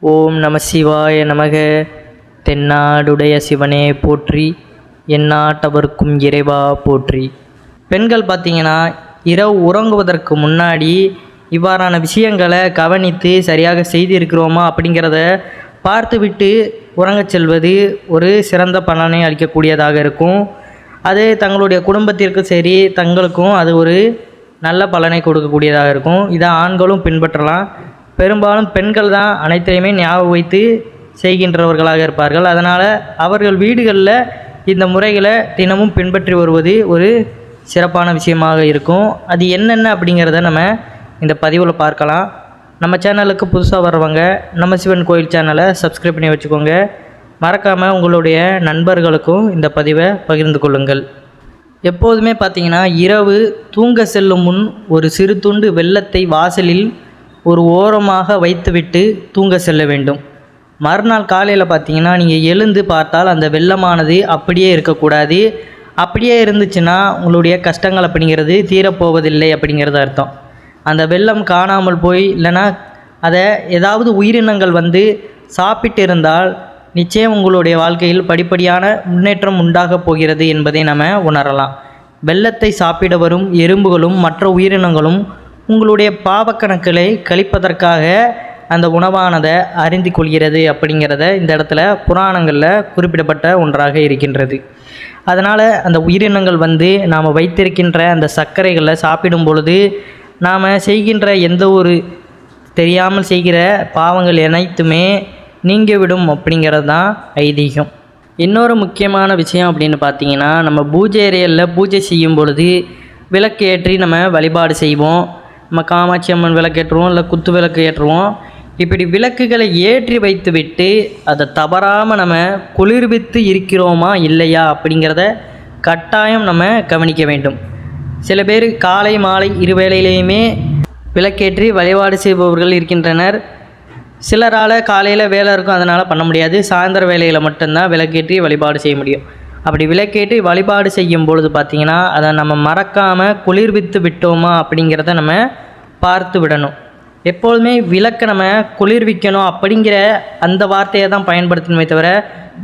ஓம் நம சிவாய நமக. தென்னாடுடைய சிவனே போற்றி எந்நாட்டவர்க்கும் இறைவா போற்றி. பெண்கள் பார்த்திங்கன்னா இரவு உறங்குவதற்கு முன்னாடி இவ்வாறான விஷயங்களை கவனித்து சரியாக செய்திருக்கிறோமா அப்படிங்கிறத பார்த்துவிட்டு உறங்கச் செல்வது ஒரு சிறந்த பலனை அளிக்கக்கூடியதாக இருக்கும். அது தங்களுடைய குடும்பத்திற்கும் சரி தங்களுக்கும் அது ஒரு நல்ல பலனை கொடுக்கக்கூடியதாக இருக்கும். இதை ஆண்களும் பின்பற்றலாம். பெரும்பாலும் பெண்கள் தான் அனைத்தையுமே ஞாபகம் வைத்து செய்கின்றவர்களாக இருப்பார்கள். அதனால் அவர்கள் வீடுகளில் இந்த முறைகளை தினமும் பின்பற்றி வருவது ஒரு சிறப்பான விஷயமாக இருக்கும். அது என்னென்ன அப்படிங்கிறத நம்ம இந்த பதிவில் பார்க்கலாம். நம்ம சேனலுக்கு புதுசாக வர்றவங்க நம்ம சிவன் கோயில் சேனலை சப்ஸ்கிரைப் பண்ணி வச்சுக்கோங்க. மறக்காமல் உங்களுடைய நண்பர்களுக்கும் இந்த பதிவை பகிர்ந்து கொள்ளுங்கள். எப்போதுமே பார்த்தீங்கன்னா இரவு தூங்க செல்லும் முன் ஒரு சிறு துண்டு வெள்ளத்தை வாசலில் ஒரு ஓரமாக வைத்துவிட்டு தூங்க செல்ல வேண்டும். மறுநாள் காலையில் பார்த்தீங்கன்னா நீங்கள் எழுந்து பார்த்தால் அந்த வெள்ளமானது அப்படியே இருக்கக்கூடாது. அப்படியே இருந்துச்சுன்னா உங்களுடைய கஷ்டங்கள் அப்படிங்கிறது தீரப்போவதில்லை அப்படிங்கிறது அர்த்தம். அந்த வெள்ளம் காணாமல் போய் இல்லைன்னா அதை ஏதாவது உயிரினங்கள் வந்து சாப்பிட்டு இருந்தால் நிச்சயம் உங்களுடைய வாழ்க்கையில் படிப்படியான முன்னேற்றம் உண்டாகப் போகிறது என்பதை நம்ம உணரலாம். வெள்ளத்தை சாப்பிட வரும் எறும்புகளும் மற்ற உயிரினங்களும் உங்களுடைய பாவக்கணக்குகளை கழிப்பதற்காக அந்த உணவானதை அறிந்து கொள்கிறது அப்படிங்கிறத இந்த இடத்துல புராணங்களில் குறிப்பிடப்பட்ட ஒன்றாக இருக்கின்றது. அதனால் அந்த உயிரினங்கள் வந்து நாம் வைத்திருக்கின்ற அந்த சர்க்கரைகளை சாப்பிடும் பொழுது நாம் செய்கின்ற எந்த ஒரு தெரியாமல் செய்கிற பாவங்கள் அனைத்துமே நீங்கிவிடும் அப்படிங்கிறது தான் ஐதீகம். இன்னொரு முக்கியமான விஷயம் அப்படின்னு பார்த்தீங்கன்னா நம்ம பூஜை அறையில் பூஜை செய்யும் பொழுது விளக்கு ஏற்றி நம்ம வழிபாடு செய்வோம். நம்ம காமாட்சி அம்மன் விளக்கேற்றுவோம் இல்லை குத்து விளக்கு ஏற்றுவோம். இப்படி விளக்குகளை ஏற்றி வைத்துவிட்டு அதை தவறாமல் நம்ம குளிர்வித்து இருக்கிறோமா இல்லையா அப்படிங்கிறத கட்டாயம் நம்ம கவனிக்க வேண்டும். சில பேர் காலை மாலை இருவேளையிலையுமே விளக்கேற்றி வழிபாடு செய்பவர்கள் இருக்கின்றனர். சிலரால் காலையில் வேலை இருக்கும் அதனால் பண்ண முடியாது. சாயந்தர வேலையில் மட்டும்தான் விளக்கேற்றி வழிபாடு செய்ய முடியும். அப்படி விளக்கேற்றி வழிபாடு செய்யும் பொழுது பார்த்திங்கன்னா அதை நம்ம மறக்காமல் குளிர்வித்து விட்டோமா அப்படிங்கிறத நம்ம பார்த்து விடணும். எப்பொழுதுமே விளக்கை நம்ம குளிர்விக்கணும் அப்படிங்கிற அந்த வார்த்தையை தான் பயன்படுத்தணுமே தவிர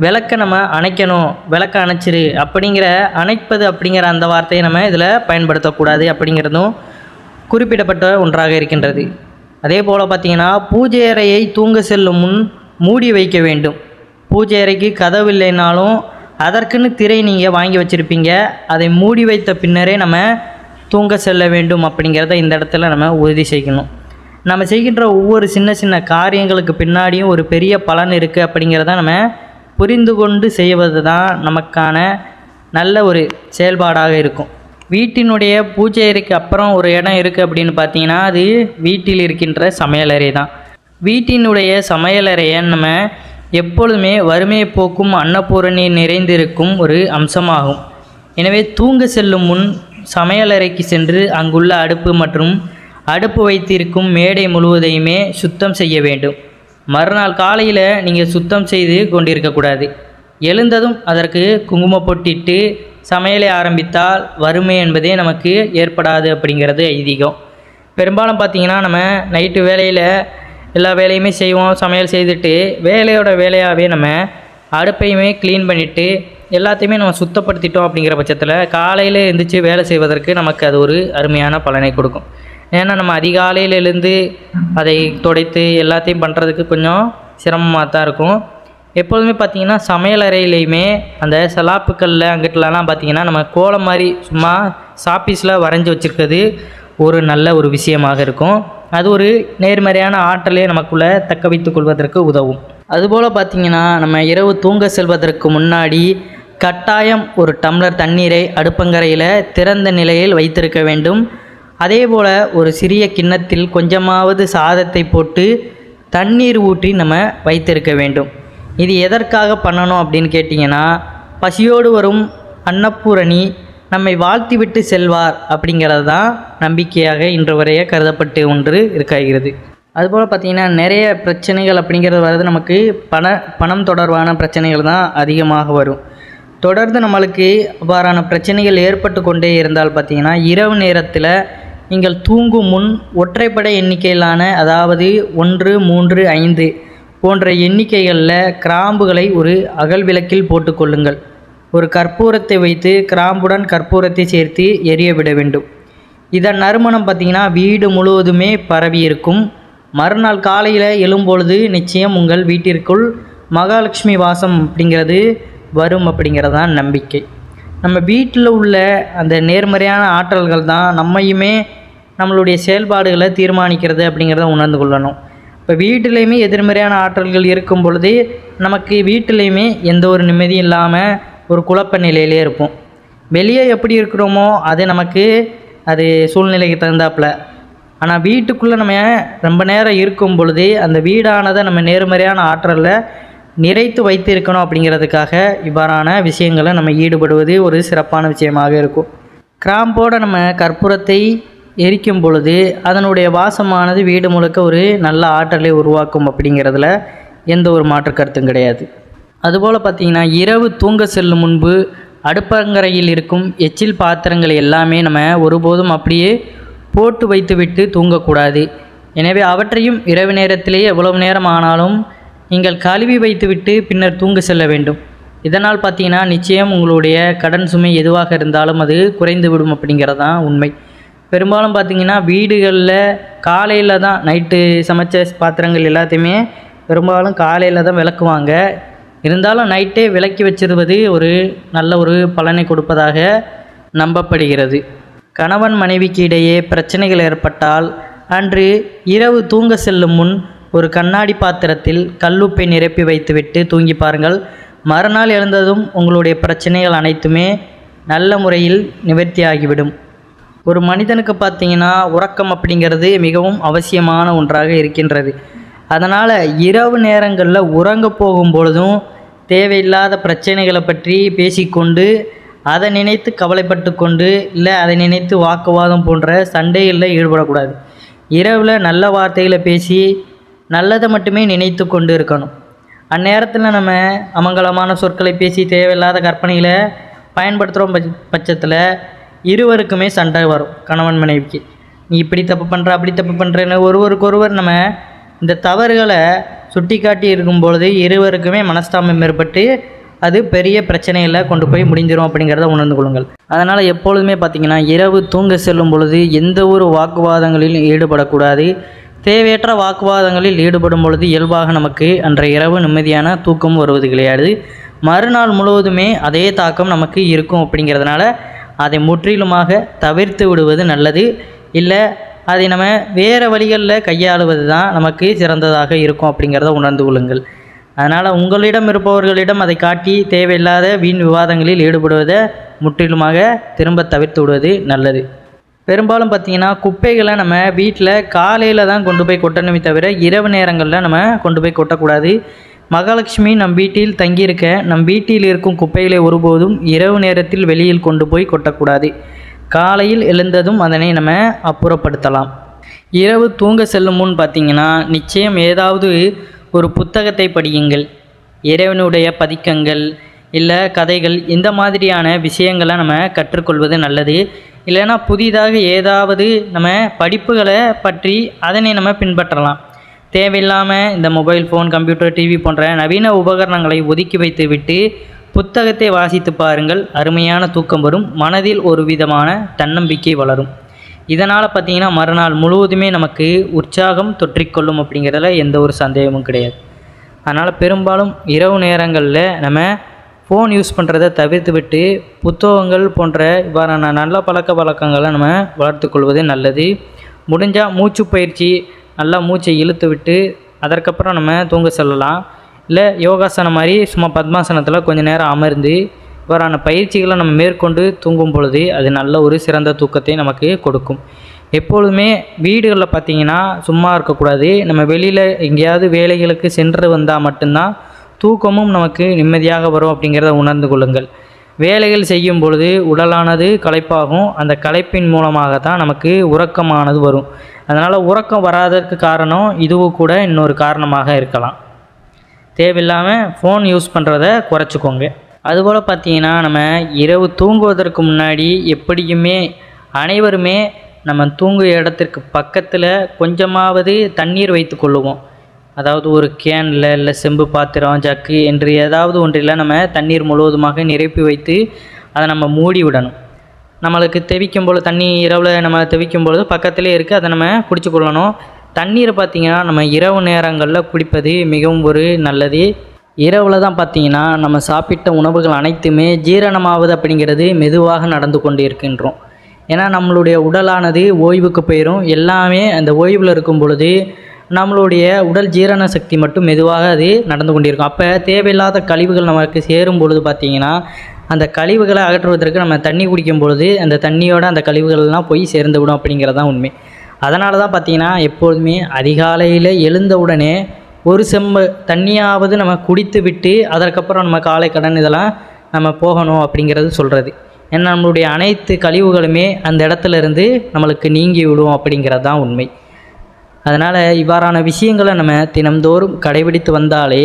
விளக்கை நம்ம அணைக்கணும் விளக்கை அணைச்சிரு அப்படிங்கிற அணைப்பது அப்படிங்கிற அந்த வார்த்தையை நம்ம இதில் பயன்படுத்தக்கூடாது அப்படிங்கிறதும் குறிப்பிடப்பட்ட ஒன்றாக இருக்கின்றது. அதே போல் பார்த்திங்கன்னா பூஜை அறையை தூங்க செல்லும் முன் மூடி வைக்க வேண்டும். பூஜை அறைக்கு கதவு இல்லைனாலும் அதற்குன்னு திரை நீங்கள் வாங்கி வச்சுருப்பீங்க. அதை மூடி வைத்த பின்னரே நம்ம தூங்க செல்ல வேண்டும் அப்படிங்கிறத இந்த இடத்துல நம்ம உறுதி செய்யணும். நம்ம செய்கின்ற ஒவ்வொரு சின்ன சின்ன காரியங்களுக்கு பின்னாடியும் ஒரு பெரிய பலன் இருக்குது அப்படிங்கிறத நம்ம புரிந்து கொண்டு செய்வது தான் நமக்கான நல்ல ஒரு செயல்பாடாக இருக்கும். வீட்டினுடைய பூஜை அறைக்கு அப்புறம் ஒரு இடம் இருக்குது அப்படின்னு பார்த்தீங்கன்னா அது வீட்டில் இருக்கின்ற சமையலறை தான். வீட்டினுடைய சமையலறையை நம்ம எப்பொழுதுமே வறுமையை போக்கும் அன்னபூரணி நிறைந்திருக்கும் ஒரு அம்சமாகும். எனவே தூங்க செல்லும் முன் சமையலறைக்கு சென்று அங்குள்ள அடுப்பு மற்றும் அடுப்பு வைத்திருக்கும் மேடை முழுவதையுமே சுத்தம் செய்ய வேண்டும். மறுநாள் காலையில் நீங்கள் சுத்தம் செய்து கொண்டிருக்கக்கூடாது எழுந்ததும் அதற்கு குங்குமப் பொட்டிட்டு சமையலை ஆரம்பித்தால் வறுமை என்பதே நமக்கு ஏற்படாது அப்படிங்கிறது ஐதீகம். பெரும்பாலும் பார்த்திங்கன்னா நம்ம நைட்டு வேலையில் எல்லா வேலையுமே செய்வோம் சமையல் செய்துட்டு வேலையோட வேலையாகவே நம்ம அடுப்பையுமே க்ளீன் பண்ணிவிட்டு எல்லாத்தையுமே நம்ம சுத்தப்படுத்திட்டோம் அப்படிங்கிற பட்சத்தில் காலையில் எழுந்திரிச்சு வேலை செய்வதற்கு நமக்கு அது ஒரு அருமையான பலனை கொடுக்கும். ஏன்னா நம்ம அதிகாலையில் எழுந்து அதை துடைத்து எல்லாத்தையும் பண்ணுறதுக்கு கொஞ்சம் சிரமமாக தான் இருக்கும். எப்பொழுதுமே பார்த்திங்கன்னா சமையல் அறையிலையுமே அந்த சலாப்புக்கல்ல அங்கிட்டலாம் பார்த்திங்கன்னா நம்ம கோலம் மாதிரி சும்மா சாப்பீஸில் வரைஞ்சி வச்சுருக்கிறது ஒரு நல்ல ஒரு விஷயமாக இருக்கும். அது ஒரு நேர்மறையான ஆற்றலை நமக்குள்ளே தக்க வைத்து கொள்வதற்கு உதவும். அதுபோல் பார்த்தீங்கன்னா நம்ம இரவு தூங்க செல்வதற்கு முன்னாடி கட்டாயம் ஒரு டம்ளர் தண்ணீரை அடுப்பங்கரையில் திறந்த நிலையில் வைத்திருக்க வேண்டும். அதே போல் ஒரு சிறிய கிண்ணத்தில் கொஞ்சமாவது சாதத்தை போட்டு தண்ணீர் ஊற்றி நம்ம வைத்திருக்க வேண்டும். இது எதற்காக பண்ணணும் அப்படின்னு கேட்டிங்கன்னா பசியோடு வரும் அன்னப்பூரணி நம்மை வாழ்த்திவிட்டு செல்வார் அப்படிங்கிறது தான் நம்பிக்கையாக இன்று வரைய கருதப்பட்டு ஒன்று இருக்காகிறது. அதுபோல் பார்த்திங்கன்னா நிறைய பிரச்சனைகள் அப்படிங்கிறது வர்றது நமக்கு பண பணம் தொடர்பான பிரச்சனைகள் தான் அதிகமாக வரும். தொடர்ந்து நம்மளுக்கு அவ்வாறான பிரச்சனைகள் ஏற்பட்டு கொண்டே இருந்தால் பார்த்திங்கன்னா இரவு நேரத்தில் நீங்கள் தூங்கும் முன் ஒற்றைப்படை எண்ணிக்கையிலான அதாவது ஒன்று மூன்று ஐந்து போன்ற எண்ணிக்கைகளில் கிராம்புகளை ஒரு அகல் விளக்கில் போட்டுக்கொள்ளுங்கள் ஒரு கற்பூரத்தை வைத்து கிராம்புடன் கற்பூரத்தை சேர்த்து எரிய விட வேண்டும். இதன் நறுமணம் பார்த்திங்கன்னா வீடு முழுவதுமே பரவி இருக்கும். மறுநாள் காலையில் எழும்பொழுது நிச்சயம் உங்கள் வீட்டிற்குள் மகாலட்சுமி வாசம் அப்படிங்கிறது வரும் அப்படிங்கிறது தான் நம்பிக்கை. நம்ம வீட்டில் உள்ள அந்த நேர்மறையான ஆற்றல்கள் தான் நம்மையுமே நம்மளுடைய செயல்பாடுகளை தீர்மானிக்கிறது அப்படிங்கிறத உணர்ந்து கொள்ளணும். இப்போ வீட்டிலையுமே எதிர்மறையான ஆற்றல்கள் இருக்கும் பொழுது நமக்கு வீட்டிலையுமே எந்த ஒரு நிம்மதியும் இல்லாமல் ஒரு குழப்ப நிலையிலே இருப்போம். வெளியே எப்படி இருக்கிறோமோ அது நமக்கு அது சூழ்நிலைக்கு தகுந்தாப்புல. ஆனால் வீட்டுக்குள்ளே நம்ம ரொம்ப நேரம் இருக்கும் பொழுது அந்த வீடானதை நம்ம நேர்மறையான ஆற்றலில் நிறைத்து வைத்திருக்கணும் அப்படிங்கிறதுக்காக இவ்வாறான விஷயங்களை நம்ம ஈடுபடுவது ஒரு சிறப்பான விஷயமாக இருக்கும். கிராம்போடு நம்ம கற்பூரத்தை எரிக்கும் பொழுது அதனுடைய வாசமானது வீடு முழுக்க ஒரு நல்ல ஆற்றலை உருவாக்கும் அப்படிங்கிறதுல எந்த ஒரு மாற்று கருத்தும் கிடையாது. அதுபோல் பார்த்திங்கன்னா இரவு தூங்க செல்லும் முன்பு அடுப்பங்கரையில் இருக்கும் எச்சில் பாத்திரங்கள் எல்லாமே நம்ம ஒருபோதும் அப்படியே போட்டு வைத்துவிட்டு தூங்கக்கூடாது. எனவே அவற்றையும் இரவு நேரத்திலேயே எவ்வளவு நேரம் ஆனாலும் நீங்கள் கழுவி வைத்துவிட்டு பின்னர் தூங்க செல்ல வேண்டும். இதனால் பார்த்தீங்கன்னா நிச்சயம் உங்களுடைய கடன் சுமை எதுவாக இருந்தாலும் அது குறைந்து விடும் அப்படிங்கிறது தான் உண்மை. பெரும்பாலும் பார்த்தீங்கன்னா வீடுகளில் காலையில் தான் நைட்டு சமைச்ச பாத்திரங்கள் எல்லாத்தையுமே பெரும்பாலும் காலையில் தான் விளக்குவாங்க. இருந்தாலும் நைட்டே விளக்கி வச்சிருவது ஒரு நல்ல ஒரு பலனை கொடுப்பதாக நம்பப்படுகிறது. கணவன் மனைவிக்கு இடையே பிரச்சனைகள் ஏற்பட்டால் அன்று இரவு தூங்க செல்லும் முன் ஒரு கண்ணாடி பாத்திரத்தில் கல்லுப்பை நிரப்பி வைத்துவிட்டு தூங்கி பாருங்கள். மறுநாள் எழுந்ததும் உங்களுடைய பிரச்சனைகள் அனைத்துமே நல்ல முறையில் நிவர்த்தியாகிவிடும். ஒரு மனிதனுக்கு பார்த்தீங்கன்னா உறக்கம் அப்படிங்கிறது மிகவும் அவசியமான ஒன்றாக இருக்கின்றது. அதனால் இரவு நேரங்களில் உறங்க போகும் பொழுதும் தேவையில்லாத பிரச்சனைகளை பற்றி பேசிக்கொண்டு அதை நினைத்து கவலைப்பட்டு கொண்டு இல்லை அதை நினைத்து வாக்குவாதம் போன்ற சண்டைகளில் ஈடுபடக்கூடாது. இரவில் நல்ல வார்த்தைகளை பேசி நல்லதை மட்டுமே நினைத்து கொண்டு இருக்கணும். அந்நேரத்தில் நம்ம அமங்கலமான சொற்களை பேசி தேவையில்லாத கற்பனைகளை பயன்படுத்துகிறோம் பட்சத்தில் இருவருக்குமே சண்டை வரும் கணவன் மனைவிக்கு. நீ இப்படி தப்பு பண்ணுற அப்படி தப்பு பண்ணுறேன்னு ஒருவருக்கொருவர் நம்ம இந்த தவறுகளை சுட்டிக்காட்டி இருக்கும் பொழுது இருவருக்குமே மனஸ்தாபம் ஏற்பட்டு அது பெரிய பிரச்சனையில் கொண்டு போய் முடிஞ்சிடும் அப்படிங்கிறத உணர்ந்து கொள்ளுங்கள். அதனால் எப்பொழுதுமே பார்த்திங்கன்னா இரவு தூங்க செல்லும் பொழுது எந்த ஒரு வாக்குவாதங்களிலும் ஈடுபடக்கூடாது. தேவையற்ற வாக்குவாதங்களில் ஈடுபடும் பொழுது இயல்பாக நமக்கு அன்றைய இரவு நிம்மதியான தூக்கம் வருவது கிடையாது. மறுநாள் முழுவதுமே அதே தாக்கம் நமக்கு இருக்கும் அப்படிங்கிறதுனால அதை முற்றிலுமாக தவிர்த்து விடுவது நல்லது. இல்லை அதை நம்ம வேறு வழிகளில் கையாளுவது தான் நமக்கு சிறந்ததாக இருக்கும் அப்படிங்கிறத உணர்ந்து கொள்ளுங்கள். அதனால் உங்களிடம் இருப்பவர்களிடம் அதை காட்டி தேவையில்லாத வீண் விவாதங்களில் ஈடுபடுவதை முற்றிலுமாக திரும்ப தவிர்த்து விடுவது நல்லது. பெரும்பாலும் பார்த்தீங்கன்னா குப்பைகளை நம்ம வீட்டில் காலையில் தான் கொண்டு போய் கொட்டணுமே தவிர இரவு நேரங்களில் நம்ம கொண்டு போய் கொட்டக்கூடாது. மகாலட்சுமி நம் வீட்டில் தங்கியிருக்க நம் வீட்டில் இருக்கும் குப்பைகளை ஒருபோதும் இரவு நேரத்தில் வெளியில் கொண்டு போய் கொட்டக்கூடாது. காலையில் எழுந்ததும் அதனை நம்ம அப்புறப்படுத்தலாம். இரவு தூங்க செல்லும் முன் பார்த்தீங்கன்னா நிச்சயம் ஏதாவது ஒரு புத்தகத்தை படியுங்கள். இறைவனுடைய பதிக்கங்கள் இல்லை கதைகள் இந்த மாதிரியான விஷயங்களை நம்ம கற்றுக்கொள்வது நல்லது. இல்லைன்னா புதிதாக ஏதாவது நம்ம படிப்புகளை பற்றி அதனை நம்ம பின்பற்றலாம். தேவையில்லாமல் இந்த மொபைல் ஃபோன் கம்ப்யூட்டர் டிவி போன்ற நவீன உபகரணங்களை ஒதுக்கி வைத்து விட்டு புத்தகத்தை வாசித்து பாருங்கள். அருமையான தூக்கம் வரும். மனதில் ஒரு விதமான தன்னம்பிக்கை வளரும். இதனால் பார்த்தீங்கன்னா மறுநாள் முழுவதுமே நமக்கு உற்சாகம் தொற்றிக்கொள்ளும் அப்படிங்கிறதுல எந்த ஒரு சந்தேகமும் கிடையாது. அதனால் பெரும்பாலும் இரவு நேரங்களில் நம்ம ஃபோன் யூஸ் பண்ணுறதை தவிர்த்து விட்டு புத்தகங்கள் போன்ற இவ்வாறான நல்ல பழக்க வழக்கங்களை நம்ம வளர்த்துக்கொள்வது நல்லது. முடிஞ்சால் மூச்சு பயிற்சி நல்லா மூச்சை இழுத்து விட்டு அதற்கப்புறம் நம்ம தூங்க செல்லலாம். இல்லை யோகாசனம் மாதிரி சும்மா பத்மாசனத்தில் கொஞ்சம் நேரம் அமர்ந்து இவ்வாறான பயிற்சிகளை நம்ம மேற்கொண்டு தூங்கும் பொழுது அது நல்ல ஒரு சிறந்த தூக்கத்தை நமக்கு கொடுக்கும். எப்பொழுதுமே வீடுகளில் பார்த்தீங்கன்னா சும்மா இருக்கக்கூடாது. நம்ம வெளியில் எங்கேயாவது வேலைகளுக்கு சென்று வந்தால் மட்டும்தான் தூக்கமும் நமக்கு நிம்மதியாக வரும் அப்படிங்கிறத உணர்ந்து கொள்ளுங்கள். வேலைகள் செய்யும் பொழுது உடலானது களைப்பாகும். அந்த களைப்பின் மூலமாக தான் நமக்கு உறக்கமானது வரும். அதனால் உறக்கம் வராதற்கு காரணம் இதுவும் கூட இன்னொரு காரணமாக இருக்கலாம். தேவையில்லாமல் ஃபோன் யூஸ் பண்ணுறத குறைச்சிக்கோங்க. அதுபோல் பார்த்தீங்கன்னா நம்ம இரவு தூங்குவதற்கு முன்னாடி எப்படியுமே அனைவருமே நம்ம தூங்குற இடத்திற்கு பக்கத்தில் கொஞ்சமாவது தண்ணீர் வைத்து கொள்ளுவோம். அதாவது ஒரு கேனில் இல்லை செம்பு பாத்திரம் ஜக்கு என்று ஏதாவது ஒன்றில் நம்ம தண்ணீர் முழுவதுமாக நிரப்பி வைத்து அதை நம்ம மூடி விடணும். நம்மளுக்கு தெவிக்கும் போல் தண்ணி இரவில் நம்ம தெவிக்கும் பொழுது பக்கத்திலே இருக்குது அதை நம்ம குடிச்சு கொள்ளணும். தண்ணீரை பார்த்திங்கன்னா நம்ம இரவு நேரங்களில் குடிப்பது மிகவும் ஒரு நல்லது. இரவில் தான் பார்த்திங்கன்னா நம்ம சாப்பிட்ட உணவுகள் அனைத்துமே ஜீரணமாவது அப்படிங்கிறது மெதுவாக நடந்து கொண்டு இருக்கின்றோம் ஏன்னா நம்மளுடைய உடலானது ஓய்வுக்கு போயிடும் எல்லாமே அந்த ஓய்வில் இருக்கும் பொழுது நம்மளுடைய உடல் ஜீரண சக்தி மட்டும் மெதுவாக அது நடந்து கொண்டிருக்கும். அப்போ தேவையில்லாத கழிவுகள் நமக்கு சேரும் பொழுது பார்த்திங்கன்னா அந்த கழிவுகளை அகற்றுவதற்கு நம்ம தண்ணி குடிக்கும் பொழுது அந்த தண்ணியோட அந்த கழிவுகள்லாம் போய் சேர்ந்து விடும் அப்படிங்கிறது தான் உண்மை. அதனால தான் பார்த்திங்கன்னா எப்பொழுதுமே அதிகாலையில் எழுந்த உடனே ஒரு செம்பு தண்ணியாவது நம்ம குடித்து விட்டு அதற்கப்புறம் நம்ம காலை கடன் இதெல்லாம் நம்ம போகணும் அப்படிங்கிறது சொல்கிறது ஏன்னா நம்மளுடைய அனைத்து கழிவுகளுமே அந்த இடத்துல இருந்து நம்மளுக்கு நீங்கி விடும் அப்படிங்கிறது தான் உண்மை. அதனால் இவ்வாறான விஷயங்களை நம்ம தினம்தோறும் கடைபிடித்து வந்தாலே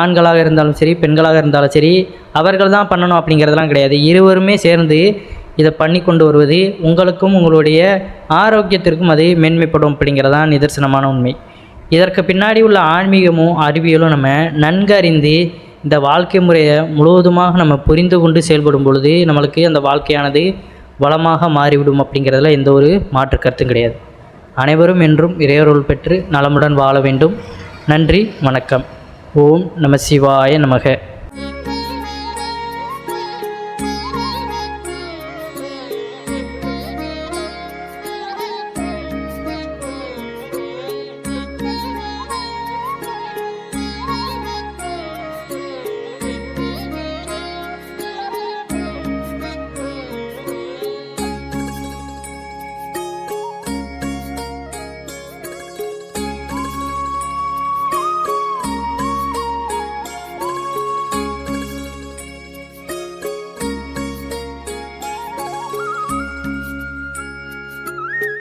ஆண்களாக இருந்தாலும் சரி பெண்களாக இருந்தாலும் சரி அவர்கள் தான் பண்ணணும் அப்படிங்கிறதெல்லாம் கிடையாது. இருவருமே சேர்ந்து இதை பண்ணி கொண்டு வருவது உங்களுக்கும் உங்களுடைய ஆரோக்கியத்திற்கும் அது மேன்மைப்படும் அப்படிங்கிறதான் நிதர்சனமான உண்மை. இதற்கு பின்னாடி உள்ள ஆன்மீகமும் அறிவியலும் நம்ம நன்கு அறிந்து இந்த வாழ்க்கை முறையை முழுவதுமாக நம்ம புரிந்து கொண்டு செயல்படும் பொழுது நம்மளுக்கு அந்த வாழ்க்கையானது வளமாக மாறிவிடும் அப்படிங்கிறதுல எந்த ஒரு மாற்று கருத்தும் கிடையாது. அனைவரும் என்றும் இறையொருள் பெற்று நலமுடன் வாழ வேண்டும். நன்றி வணக்கம். ஓம் நம சிவாய நமக.